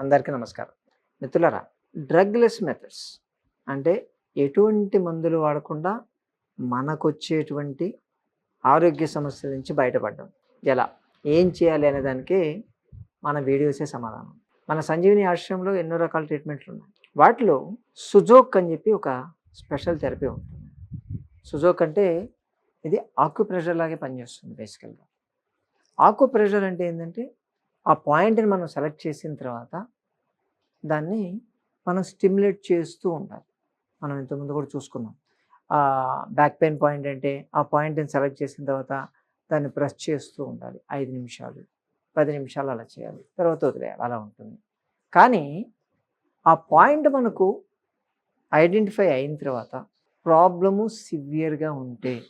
అందరికీ నమస్కారం. మిత్రులరా డ్రగ్లెస్ మెథడ్స్ అంటే ఎటువంటి మందులు వాడకుండా మనకొచ్చేటువంటి ఆరోగ్య సమస్యల నుంచి బయటపడడం. ఎలా? ఏం చేయాలి అనే దానికి మన వీడియోసే సమాధానం. మన సంజీవిని ఆశ్రమంలో ఎన్నో రకాల ట్రీట్మెంట్లు ఉన్నాయి. వాటిలో సుజోక్ అని చెప్పి ఒక స్పెషల్ థెరపీ ఉంటుంది. సుజోక్ అంటే ఇది ఆక్యు ప్రెషర్ లాగే పనిచేస్తుంది బేసికల్గా ఆక్యు ప్రెషర్ అంటే ఏంటంటే ఆ పాయింట్ని మనం సెలెక్ట్ చేసిన తర్వాత దాన్ని మనం స్టిమ్యులేట్ చేస్తూ ఉండాలి. మనం ఇంతకుముందు కూడా చూసుకున్నాం. ఆ బ్యాక్ పెయిన్ పాయింట్ అంటే ఆ పాయింట్ని సెలెక్ట్ చేసిన తర్వాత దాన్ని ప్రెస్ చేస్తూ ఉండాలి. ఐదు నిమిషాలు పది నిమిషాలు అలా చేయాలి. తర్వాత వదిలేయాలి. అలా ఉంటుంది. కానీ ఆ పాయింట్ మనకు ఐడెంటిఫై అయిన తర్వాత ప్రాబ్లము సివియర్గా ఉంటే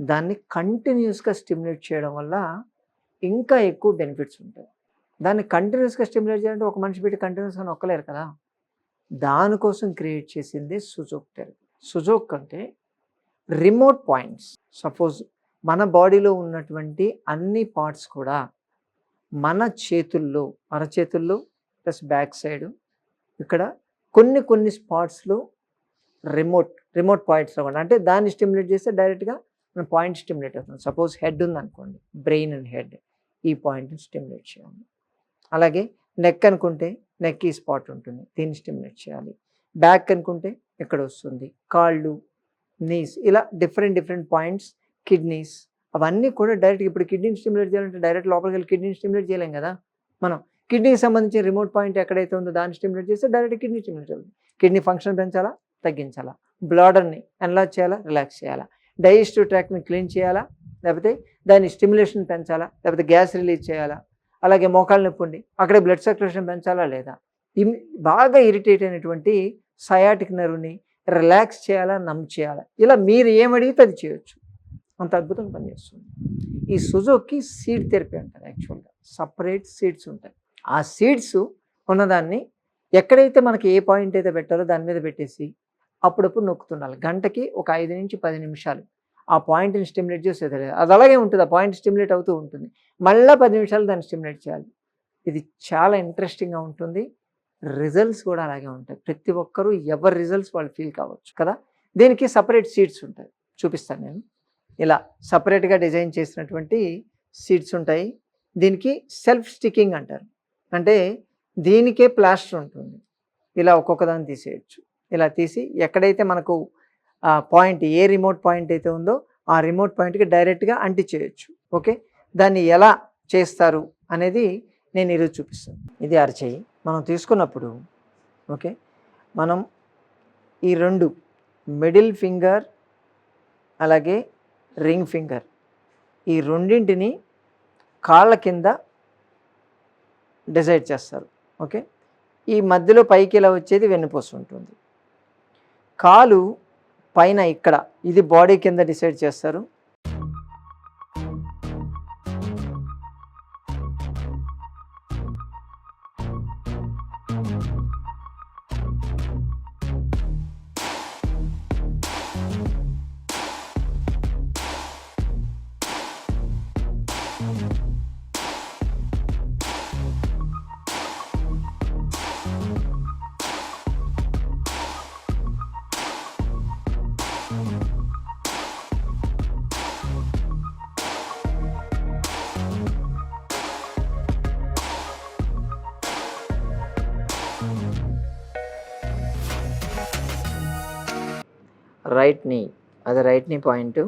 దాన్ని కంటిన్యూస్గా స్టిమ్యులేట్ చేయడం వల్ల ఇంకా ఎక్కువ బెనిఫిట్స్ ఉంటాయి. దాన్ని కంటిన్యూస్గా స్టిమ్యులేట్ చేయాలంటే ఒక మనిషి పెట్టి కంటిన్యూస్గా నొక్కలేరు కదా. దానికోసం క్రియేట్ చేసింది సుజోక్ థెరపీ సుజోక్ అంటే రిమోట్ పాయింట్స్ సపోజ్ మన బాడీలో ఉన్నటువంటి అన్ని పార్ట్స్ కూడా మన చేతుల్లో అరచేతుల్లో ప్లస్ బ్యాక్ సైడ్ ఇక్కడ కొన్ని కొన్ని స్పాట్స్లో రిమోట్ రిమోట్ పాయింట్స్లో కూడా. అంటే దాన్ని స్టిమ్యులేట్ చేస్తే డైరెక్ట్గా మన పాయింట్ స్టిమ్యులేట్ అవుతుంది. సపోజ్ హెడ్ ఉందనుకోండి బ్రెయిన్ అండ్ హెడ్ ఈ పాయింట్ని స్టిమ్యులేట్ చేయాలి. అలాగే నెక్ అనుకుంటే నెక్ ఈ స్పాట్ ఉంటుంది. దీన్ని స్టిమ్యులేట్ చేయాలి. బ్యాక్ అనుకుంటే ఇక్కడ వస్తుంది. కాళ్ళు నీస్ ఇలా డిఫరెంట్ డిఫరెంట్ పాయింట్స్ కిడ్నీస్ అవన్నీ కూడా డైరెక్ట్ ఇప్పుడు కిడ్నీని స్టిమ్యులేట్ చేయాలంటే డైరెక్ట్ లోపలికి వెళ్ళి కిడ్నీని స్టిమ్యులేట్ చేయలేం కదా. మనం కిడ్నీకి సంబంధించిన రిమోట్ పాయింట్ ఎక్కడైతే ఉందో దాన్ని స్టిమ్యులేట్ చేస్తే డైరెక్ట్ కిడ్నీ స్టిమ్యులేట్ చేయాలి కిడ్నీ ఫంక్షన్ పెంచాలా? తగ్గించాలా? బ్లాడర్ని ఎన్లాజ్ చేయాలా? రిలాక్స్ చేయాలా? డైజెస్టివ్ ట్రాక్ని క్లీన్ చేయాలా? లేకపోతే దాని స్టిమ్యులేషన్ పెంచాలా? లేకపోతే గ్యాస్ రిలీజ్ చేయాలా? అలాగే మోకాలు నొప్పి ఉండి అక్కడే బ్లడ్ సర్క్యులేషన్ పెంచాలా లేదా? ఇమ్- బాగా ఇరిటేట్ అయినటువంటి సయాటిక్ నర్వ్ని రిలాక్స్ చేయాలా నమ్ చేయాలా? ఇలా మీరు ఏమడిగితే అది చేయొచ్చు. అంత అద్భుతంగా పనిచేస్తుంది. ఈ సుజోకి సీడ్ థెరపీ అంటారు యాక్చువల్గా సపరేట్ సీడ్స్ ఉంటాయి. ఆ సీడ్స్ ఉన్నదాన్ని ఎక్కడైతే మనకి ఏ పాయింట్ అయితే పెట్టాలో దాని మీద పెట్టేసి అప్పుడప్పుడు నొక్కుతుండాలి. గంటకి ఒక ఐదు నుంచి పది నిమిషాలు. ఆ పాయింట్ని స్టిమ్యులేట్ చేస్తే తెలియదు అది అలాగే ఉంటుంది ఆ పాయింట్ స్టిమ్యులేట్ అవుతూ ఉంటుంది. మళ్ళీ పది నిమిషాలు దాన్ని స్టిమ్యులేట్ చేయాలి. ఇది చాలా ఇంట్రెస్టింగ్గా ఉంటుంది. రిజల్ట్స్ కూడా అలాగే ఉంటాయి. ప్రతి ఒక్కరూ ఎవరి రిజల్ట్స్ వాళ్ళు ఫీల్ కావచ్చు కదా? దీనికి సపరేట్ సీట్స్ ఉంటాయి. చూపిస్తాను నేను. ఇలా సపరేట్గా డిజైన్ చేసినటువంటి సీట్స్ ఉంటాయి. దీనికి సెల్ఫ్ స్టిక్కింగ్ అంటారు. అంటే దీనికే ప్లాస్టర్ ఉంటుంది. ఇలా ఒక్కొక్కదాన్ని తీసేయచ్చు. ఇలా తీసి ఎక్కడైతే మనకు పాయింట్ ఏ రిమోట్ పాయింట్ అయితే ఉందో ఆ రిమోట్ పాయింట్కి డైరెక్ట్గా అంటించేయచ్చు ఓకే? దాన్ని ఎలా చేస్తారు అనేది నేను ఈరోజు చూపిస్తాను. ఇది అరచేయి. మనం తీసుకున్నప్పుడు ఓకే? మనం ఈ రెండు మిడిల్ ఫింగర్ అలాగే రింగ్ ఫింగర్ ఈ రెండింటిని కాళ్ళ కింద డిసైడ్ చేస్తారు. ఓకే? ఈ మధ్యలో పైకి ఇలా వచ్చేది వెన్నుపూస ఉంటుంది. కాలు పైన ఇక్కడ ఇది బాడీ కింద డిసైడ్ చేస్తారు. రైట్ నీ అది రైట్ నీ పాయింట్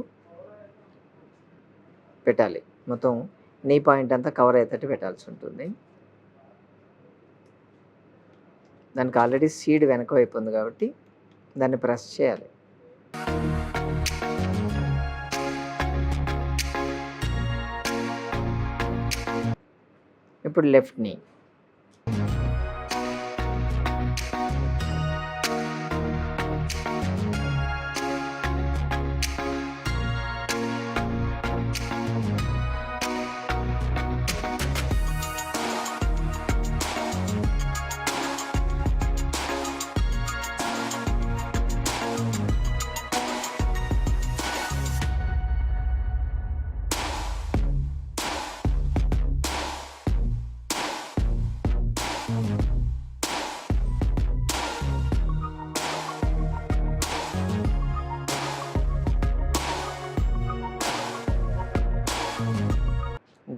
పెట్టాలి. మొత్తం నీ పాయింట్ అంతా కవర్ అయ్యేటట్టు పెట్టాల్సి ఉంటుంది. దానికి ఆల్రెడీ సీడ్ వెనక వైపు ఉంది కాబట్టి దాన్ని ప్రెస్ చేయాలి. ఇప్పుడు లెఫ్ట్ నీ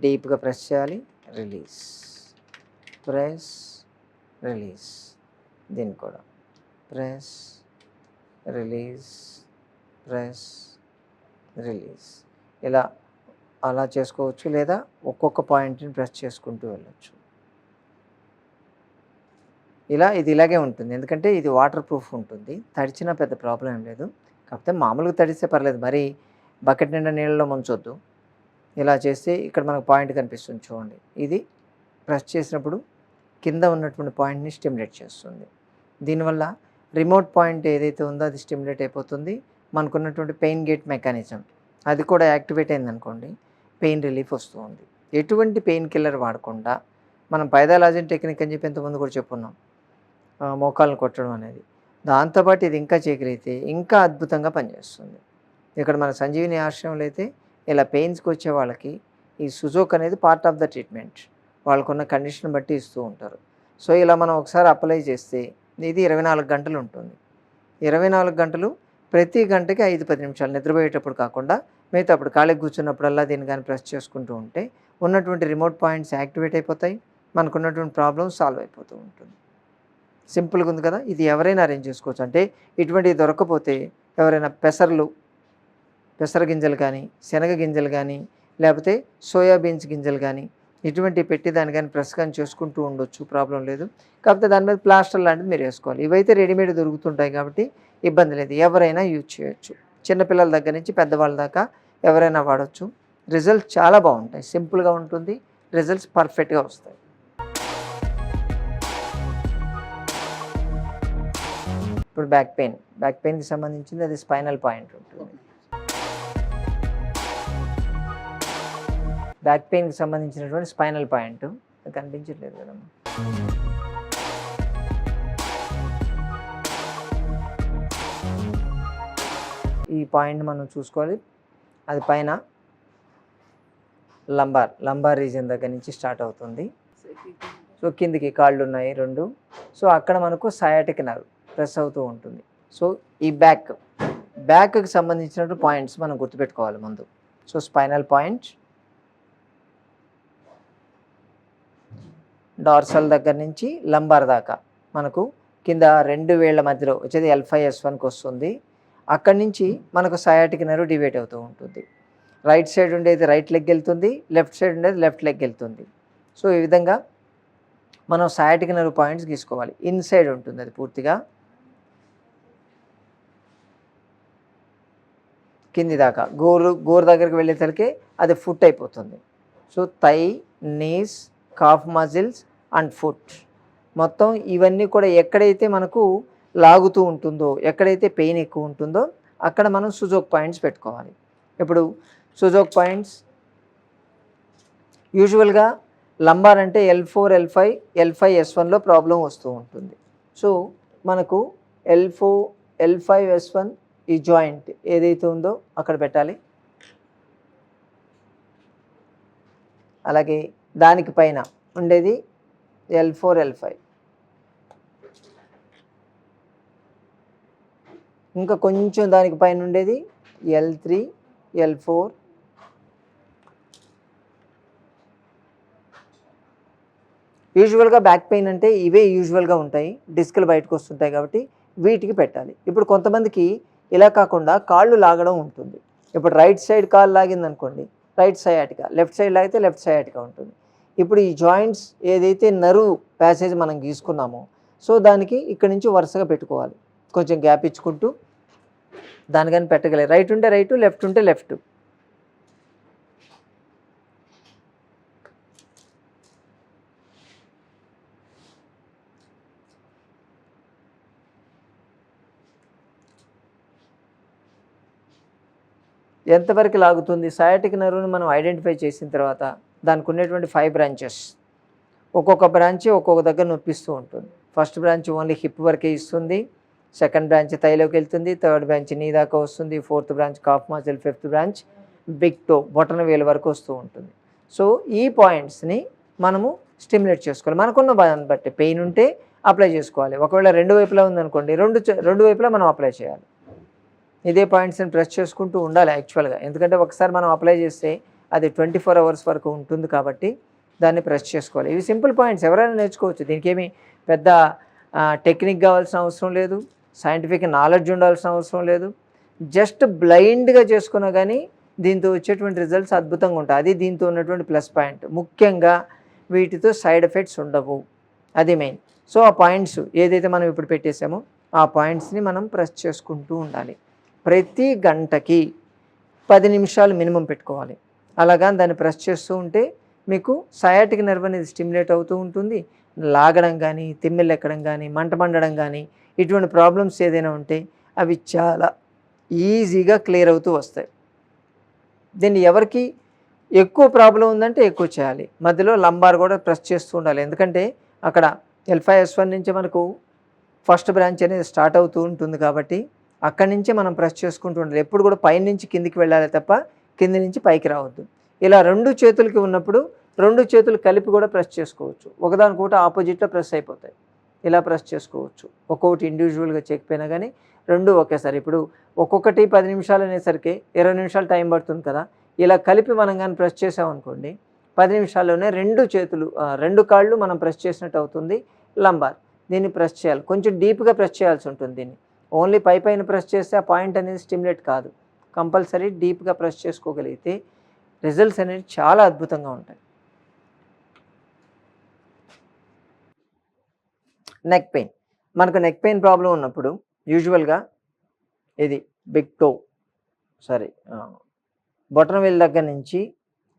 డీప్గా ప్రెస్ చేయాలి. రిలీజ్. Press release. దీన్ని కూడా. Press release press release. ఇలా అలా చేసుకోవచ్చు లేదా ఒక్కొక్క పాయింట్ని ప్రెస్ చేసుకుంటూ వెళ్ళొచ్చు. ఇలా ఇది ఇలాగే ఉంటుంది. ఎందుకంటే ఇది వాటర్ ప్రూఫ్ ఉంటుంది. తడిచినా పెద్ద ప్రాబ్లం ఏం లేదు. కాకపోతే మామూలుగా తడిస్తే పర్లేదు. మరి బకెట్ నిండా నీళ్ళలో ముంచొద్దు. ఇలా చేస్తే ఇక్కడ మనకు పాయింట్ కనిపిస్తుంది చూడండి. ఇది ప్రెస్ చేసినప్పుడు కింద ఉన్నటువంటి పాయింట్ని స్టిమ్యులేట్ చేస్తుంది. దీనివల్ల రిమోట్ పాయింట్ ఏదైతే ఉందో అది స్టిమ్యులేట్ అయిపోతుంది. మనకున్నటువంటి పెయిన్ గేట్ మెకానిజం అది కూడా యాక్టివేట్ అయిందనుకోండి పెయిన్ రిలీఫ్ వస్తూ ఉంది ఎటువంటి పెయిన్ కిల్లర్ వాడకుండా మనం పైదాలాజిన్ టెక్నిక్ అని చెప్పి ఇంతకుముందు కూడా చెప్పున్నాం. మోకాలను కొట్టడం అనేది. దాంతోపాటు ఇది ఇంకా చేయగలిగితే ఇంకా అద్భుతంగా పనిచేస్తుంది. ఇక్కడ మన సంజీవిని ఆశ్రమంలో అయితే ఇలా పెయిన్స్కి వచ్చే వాళ్ళకి ఈ సుజోక్ అనేది పార్ట్ ఆఫ్ ద ట్రీట్మెంట్. వాళ్ళకున్న కండిషన్ బట్టి ఇస్తూ ఉంటారు. సో ఇలా మనం ఒకసారి అప్లై చేస్తే ఇది ఇరవై నాలుగు గంటలు ఉంటుంది. ఇరవై నాలుగు గంటలు ప్రతి గంటకి ఐదు పది నిమిషాలు నిద్రపోయేటప్పుడు కాకుండా మిగతా అప్పుడు ఖాళీకి కూర్చున్నప్పుడల్లా దీన్ని కానీ ప్రెస్ చేసుకుంటూ ఉంటే ఉన్నటువంటి రిమోట్ పాయింట్స్ యాక్టివేట్ అయిపోతాయి. మనకున్నటువంటి ప్రాబ్లమ్స్ సాల్వ్ అయిపోతూ ఉంటుంది. సింపుల్గా ఉంది కదా? ఇది ఎవరైనా అరేంజ్ చేసుకోవచ్చు. అంటే ఇటువంటివి దొరకకపోతే ఎవరైనా పెసర్లు పెసర గింజలు కానీ శనగ గింజలు కానీ లేకపోతే సోయాబీన్స్ గింజలు కానీ ఇటువంటి పెట్టి దాని కానీ ప్రెస్ కానీ చేసుకుంటూ ఉండొచ్చు ప్రాబ్లం లేదు. కాకపోతే దాని మీద ప్లాస్టర్ లాంటిది మీరు వేసుకోవాలి. ఇవైతే రెడీమేడ్ దొరుకుతుంటాయి కాబట్టి ఇబ్బంది లేదు. ఎవరైనా యూజ్ చేయొచ్చు. చిన్నపిల్లల దగ్గర నుంచి పెద్దవాళ్ళ దాకా ఎవరైనా వాడచ్చు. రిజల్ట్స్ చాలా బాగుంటాయి. సింపుల్గా ఉంటుంది. రిజల్ట్స్ పర్ఫెక్ట్గా వస్తాయి. ఇప్పుడు బ్యాక్ పెయిన్. బ్యాక్ పెయిన్కి సంబంధించింది అది స్పైనల్ పాయింట్ ఉంటుంది. బ్యాక్ పెయిన్కి సంబంధించినటువంటి స్పైనల్ పాయింట్. కనిపించట్లేదు కదమ్మా ఈ పాయింట్ మనం చూసుకోవాలి. అది పైన లంబార్ లంబార్ రీజన్ దగ్గర నుంచి స్టార్ట్ అవుతుంది. సో కిందికి కాళ్ళు ఉన్నాయి రెండు. సో అక్కడ మనకు సయాటిక్ నర్వ్ ప్రెస్ అవుతూ ఉంటుంది. సో ఈ బ్యాక్ బ్యాక్కి సంబంధించినటువంటి పాయింట్స్ మనం గుర్తుపెట్టుకోవాలి ముందు. సో స్పైనల్ పాయింట్ డార్సల్ దగ్గర నుంచి లంబార్ దాకా మనకు కింద రెండు వేళ్ళ మధ్యలో వచ్చేది ఎల్ఫైఎస్ ఎస్ వన్కి వస్తుంది. అక్కడి నుంచి మనకు సయాటిక్ నర్వ్ డివైడ్ అవుతూ ఉంటుంది. రైట్ సైడ్ ఉండేది రైట్ లెగ్ వెళ్తుంది. లెఫ్ట్ సైడ్ ఉండేది లెఫ్ట్ లెగ్ వెళ్తుంది. సో ఈ విధంగా మనం సయాటిక్ నర్వ్ పాయింట్స్ గీసుకోవాలి. ఇన్సైడ్ ఉంటుంది అది పూర్తిగా. కింది దాకా. గోరు గోరు దగ్గరికి వెళ్ళేసరికి అది ఫుట్ అయిపోతుంది. So thigh knees calf muscles and foot మొత్తం ఇవన్నీ కూడా ఎక్కడైతే మనకు లాగుతూ ఉంటుందో ఎక్కడైతే పెయిన్ ఎక్కువ ఉంటుందో అక్కడ మనం సుజోక్ పాయింట్స్ పెట్టుకోవాలి. ఇప్పుడు సుజోక్ పాయింట్స్ యూజువల్గా లంబార్ అంటే L four L five L five S వన్లో ప్రాబ్లం వస్తూ ఉంటుంది. సో మనకు L four L five S one ఈ జాయింట్ ఏదైతే ఉందో అక్కడ పెట్టాలి. అలాగే దానికి పైన ఉండేది ఎల్ ఫోర్ ఎల్ ఫైవ్ ఇంకా కొంచెం దానికి పైన ఉండేది ఎల్ త్రీ ఎల్ ఫోర్ యూజువల్గా బ్యాక్ పెయిన్ అంటే ఇవే యూజువల్గా ఉంటాయి. డిస్కులు బయటకు వస్తుంటాయి కాబట్టి వీటికి పెట్టాలి. ఇప్పుడు కొంతమందికి ఇలా కాకుండా కాళ్ళు లాగడం ఉంటుంది. ఇప్పుడు రైట్ సైడ్ కాళ్ళు లాగింది అనుకోండి రైట్ సయాటికా లెఫ్ట్ సైడ్ లాగితే లెఫ్ట్ సయాటికా ఉంటుంది. ఇప్పుడు ఈ జాయింట్స్ ఏదైతే నరువు ప్యాసేజ్ మనం గీసుకున్నామో సో దానికి ఇక్కడ నుంచి వరుసగా పెట్టుకోవాలి. కొంచెం గ్యాప్ ఇచ్చుకుంటూ దానికని కానీ రైట్ ఉంటే రైట్ లెఫ్ట్ ఉంటే లెఫ్ట్. ఎంతవరకు లాగుతుంది? సయాటిక్ నరువుని మనం ఐడెంటిఫై చేసిన తర్వాత దానికి ఉన్నటువంటి ఫైవ్ బ్రాంచెస్ ఒక్కొక్క బ్రాంచ్ ఒక్కొక్క దగ్గర నొప్పిస్తూ ఉంటుంది. ఫస్ట్ బ్రాంచ్ ఓన్లీ హిప్ వరకే ఇస్తుంది. సెకండ్ బ్రాంచ్ తైలోకి వెళ్తుంది. థర్డ్ బ్రాంచ్ నీ దాకా వస్తుంది. Fourth branch calf muscle fifth branch big toe బొటన వేలు వరకు వస్తూ ఉంటుంది. సో ఈ పాయింట్స్ని మనము స్టిమ్యులేట్ చేసుకోవాలి. మనకున్న దాన్ని బట్టి పెయిన్ ఉంటే అప్లై చేసుకోవాలి. ఒకవేళ రెండు వైపులా ఉందనుకోండి రెండు రెండు వైపులా మనం అప్లై చేయాలి. ఇదే పాయింట్స్ని ప్రెస్ చేసుకుంటూ ఉండాలి యాక్చువల్గా ఎందుకంటే ఒకసారి మనం అప్లై చేస్తే అది ట్వంటీ ఫోర్ అవర్స్ వరకు ఉంటుంది కాబట్టి దాన్ని ప్రెస్ చేసుకోవాలి. ఇవి సింపుల్ పాయింట్స్ ఎవరైనా నేర్చుకోవచ్చు. దీనికి ఏమి పెద్ద టెక్నిక్ కావాల్సిన అవసరం లేదు. సైంటిఫిక్ నాలెడ్జ్ ఉండాల్సిన అవసరం లేదు. జస్ట్ బ్లైండ్గా చేసుకున్నా కానీ దీంతో వచ్చేటువంటి రిజల్ట్స్ అద్భుతంగా ఉంటాయి. అది దీంతో ఉన్నటువంటి ప్లస్ పాయింట్ ముఖ్యంగా వీటితో సైడ్ ఎఫెక్ట్స్ ఉండవు. అది మెయిన్ సో ఆ పాయింట్స్ ఏదైతే మనం ఇప్పుడు పెట్టేసామో ఆ పాయింట్స్ని మనం ప్రెస్ చేసుకుంటూ ఉండాలి. ప్రతి గంటకి పది నిమిషాలు మినిమం పెట్టుకోవాలి. అలాగా దాన్ని ప్రెస్ చేస్తూ ఉంటే మీకు సయాటిక్ నర్వ్ అనేది స్టిమ్యులేట్ అవుతూ ఉంటుంది. లాగడం కానీ తిమ్మిళ్ళు ఎక్కడం కానీ మంట మండడం కానీ ఇటువంటి ప్రాబ్లమ్స్ ఏదైనా ఉంటే అవి చాలా ఈజీగా క్లియర్ అవుతూ వస్తాయి. దీన్ని ఎవరికి ఎక్కువ ప్రాబ్లం ఉందంటే ఎక్కువ చేయాలి. మధ్యలో లంబార్ కూడా ప్రెస్ చేస్తూ ఉండాలి. ఎందుకంటే అక్కడ ఎల్ఫైఎస్ వన్ నుంచి మనకు ఫస్ట్ బ్రాంచ్ అనేది స్టార్ట్ అవుతూ ఉంటుంది కాబట్టి అక్కడి నుంచే మనం ప్రెస్ చేసుకుంటూ ఉండాలి. ఎప్పుడు కూడా పైనుంచి కిందికి వెళ్ళాలి తప్ప కింది నుంచి పైకి రావద్దు. ఇలా రెండు చేతులకి ఉన్నప్పుడు రెండు చేతులు కలిపి కూడా ప్రెస్ చేసుకోవచ్చు. ఒకదానికొకటి ఆపోజిట్లో ప్రెస్ అయిపోతాయి. ఇలా ప్రెస్ చేసుకోవచ్చు. ఒక్కొక్కటి ఇండివిజువల్గా చేయకపోయినా కానీ రెండు ఒకేసారి. ఇప్పుడు ఒక్కొక్కటి పది నిమిషాలు అనేసరికి ఇరవై నిమిషాలు టైం పడుతుంది కదా. ఇలా కలిపి మనం కానీ ప్రెస్ చేసామనుకోండి పది నిమిషాల్లోనే రెండు చేతులు రెండు కాళ్ళు మనం ప్రెస్ చేసినట్టు అవుతుంది. లంబార్. దీన్ని ప్రెస్ చేయాలి. కొంచెం డీప్గా ప్రెస్ చేయాల్సి ఉంటుంది దీన్ని. ఓన్లీ పై పైన ప్రెస్ చేస్తే ఆ పాయింట్ అనేది స్టిమ్యులేట్ కాదు. కంపల్సరీ డీప్గా ప్రెస్ చేసుకోగలిగితే రిజల్ట్స్ అనేవి చాలా అద్భుతంగా ఉంటాయి. నెక్ పెయిన్ మనకు నెక్ పెయిన్ ప్రాబ్లం ఉన్నప్పుడు యూజువల్గా ఇది బిగ్ టో సారీ బొటన వేలు దగ్గర నుంచి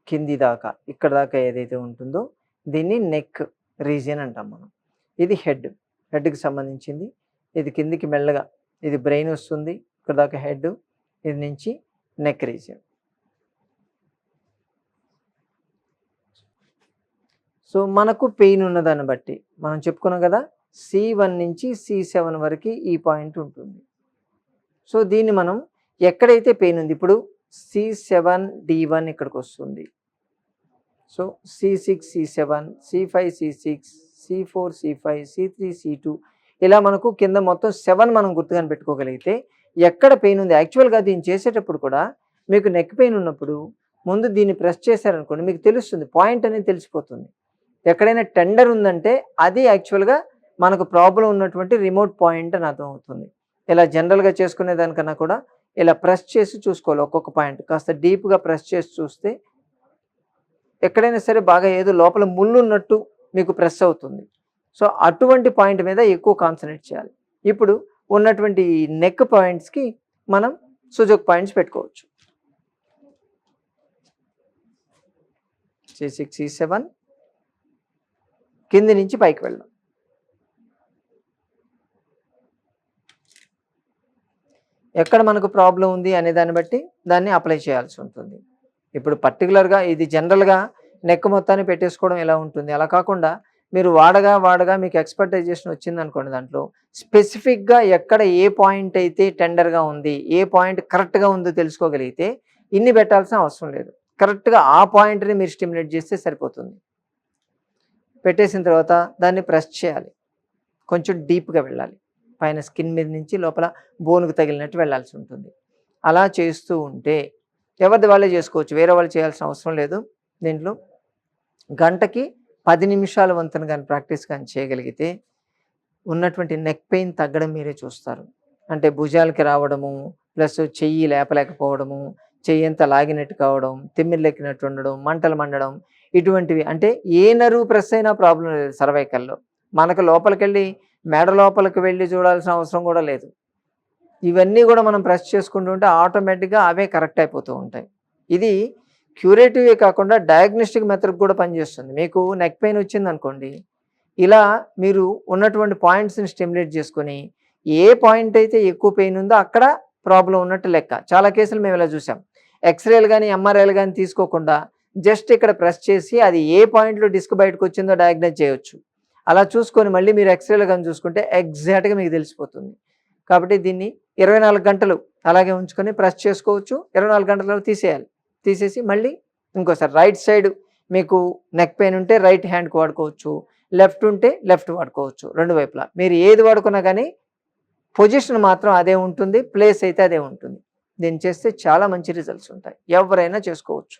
కింది దాకా ఇక్కడ దాకా ఏదైతే ఉంటుందో దీన్ని నెక్ రీజియన్ అంటాం మనం. ఇది హెడ్ హెడ్కి సంబంధించింది. ఇది కిందికి మెల్లగా ఇది బ్రెయిన్ వస్తుంది ఇక్కడ దాకా హెడ్ ఇది నుంచి నెక్ రీజియన్ సో మనకు పెయిన్ ఉన్నదాన్ని బట్టి మనం చెప్పుకున్నాం కదా సి వన్ నుంచి సి సెవెన్ వరకు ఈ పాయింట్ ఉంటుంది. సో దీన్ని మనం ఎక్కడైతే పెయిన్ ఉంది ఇప్పుడు సి సెవెన్ డి వన్ ఇక్కడికి వస్తుంది. So C six C seven C five C six C four C five C three C two ఇలా మనకు కింద మొత్తం సెవెన్ మనం గుర్తుగా పెట్టుకోగలిగితే ఎక్కడ పెయిన్ ఉంది? యాక్చువల్గా దీన్ని చేసేటప్పుడు కూడా మీకు నెక్ పెయిన్ ఉన్నప్పుడు ముందు దీన్ని ప్రెస్ చేశారనుకోండి మీకు తెలుస్తుంది పాయింట్ అనేది తెలిసిపోతుంది. ఎక్కడైనా టెండర్ ఉందంటే అది యాక్చువల్గా మనకు ప్రాబ్లం ఉన్నటువంటి రిమోట్ పాయింట్ అని అర్థం అవుతుంది ఇలా జనరల్గా చేసుకునే దానికన్నా కూడా ఇలా ప్రెస్ చేసి చూసుకోవాలి ఒక్కొక్క పాయింట్ కాస్త డీప్గా ప్రెస్ చేసి చూస్తే ఎక్కడైనా సరే బాగా ఏదో లోపల ముళ్ళు ఉన్నట్టు మీకు ప్రెస్ అవుతుంది. సో అటువంటి పాయింట్ మీద ఎక్కువ కాన్సన్ట్రేట్ చేయాలి. ఇప్పుడు ఉన్నటువంటి నెక్ పాయింట్స్కి మనం సుజోక్ పాయింట్స్ పెట్టుకోవచ్చు. సి సిక్స్ ఈ సెవెన్ కింది నుంచి పైకి వెళ్దాం ఎక్కడ మనకు ప్రాబ్లం ఉంది అనే దాన్ని బట్టి దాన్ని అప్లై చేయాల్సి ఉంటుంది. ఇప్పుడు పర్టికులర్గా ఇది జనరల్గా నెక్ మొత్తాన్ని పెట్టేసుకోవడం ఎలా ఉంటుంది? అలా కాకుండా మీరు వాడగా వాడగా మీకు ఎక్స్పర్టైజేషన్ వచ్చింది అనుకోండి దాంట్లో. స్పెసిఫిక్గా ఎక్కడ ఏ పాయింట్ అయితే టెండర్గా ఉంది ఏ పాయింట్ కరెక్ట్గా ఉందో తెలుసుకోగలిగితే ఇన్ని పెట్టాల్సిన అవసరం లేదు. కరెక్ట్గా ఆ పాయింట్ని మీరు స్టిమ్యులేట్ చేస్తే సరిపోతుంది. పెట్టేసిన తర్వాత దాన్ని ప్రెస్ చేయాలి. కొంచెం డీప్గా వెళ్ళాలి. పైన స్కిన్ మీద నుంచి లోపల బోనుకు తగిలినట్టు వెళ్ళాల్సి ఉంటుంది. అలా చేస్తూ ఉంటే ఎవరిది వాళ్ళే చేసుకోవచ్చు. వేరే వాళ్ళు చేయాల్సిన అవసరం లేదు. దీంట్లో గంటకి పది నిమిషాల వంతున కానీ ప్రాక్టీస్ కానీ చేయగలిగితే ఉన్నటువంటి నెక్ పెయిన్ తగ్గడం మీరే చూస్తారు. అంటే భుజాలకి రావడము ప్లస్ చెయ్యి లేపలేకపోవడము చెయ్యి అంతా లాగినట్టు కావడం తిమ్మిర్లెక్కినట్టు ఉండడం మంటలు మండడం ఇటువంటివి. అంటే ఏ నరువు ప్రెస్ అయినా ప్రాబ్లం లేదు సర్వైకల్లో మనకు లోపలికి వెళ్ళి మెడ లోపలికి వెళ్ళి చూడాల్సిన అవసరం కూడా లేదు. ఇవన్నీ కూడా మనం ప్రెస్ చేసుకుంటూ ఉంటే ఆటోమేటిక్గా అవే కరెక్ట్ అయిపోతూ ఉంటాయి. ఇది క్యూరేటివే కాకుండా డయాగ్నోస్టిక్ మెథడ్ కూడా పనిచేస్తుంది. మీకు నెక్ పెయిన్ వచ్చింది అనుకోండి ఇలా మీరు ఉన్నటువంటి పాయింట్స్ని స్టిమ్యులేట్ చేసుకొని ఏ పాయింట్ అయితే ఎక్కువ పెయిన్ ఉందో అక్కడ ప్రాబ్లం ఉన్నట్టు లెక్క. చాలా కేసులు మేము ఇలా చూసాం. ఎక్స్రేలు కానీ ఎంఆర్ఐలు కానీ తీసుకోకుండా జస్ట్ ఇక్కడ ప్రెస్ చేసి అది ఏ పాయింట్లో డిస్క్ బయటకు వచ్చిందో డయాగ్నైజ్ చేయొచ్చు. అలా చూసుకొని మళ్ళీ మీరు ఎక్స్రేలు కానీ చూసుకుంటే ఎగ్జాక్ట్గా మీకు తెలిసిపోతుంది. కాబట్టి దీన్ని ఇరవై నాలుగు గంటలు అలాగే ఉంచుకొని ప్రెస్ చేసుకోవచ్చు. ఇరవై నాలుగు గంటలలో తీసేయాలి. తీసేసి మళ్ళీ ఇంకోసారి రైట్ సైడ్ మీకు నెక్ పెయిన్ ఉంటే రైట్ హ్యాండ్కి వాడుకోవచ్చు. లెఫ్ట్ ఉంటే లెఫ్ట్ వాడుకోవచ్చు. రెండు వైపులా. మీరు ఏది వాడుకున్నా కానీ పొజిషన్ మాత్రం అదే ఉంటుంది. ప్లేస్ అయితే అదే ఉంటుంది. దీన్ని చేస్తే చాలా మంచి రిజల్ట్స్ ఉంటాయి. ఎవరైనా చేసుకోవచ్చు.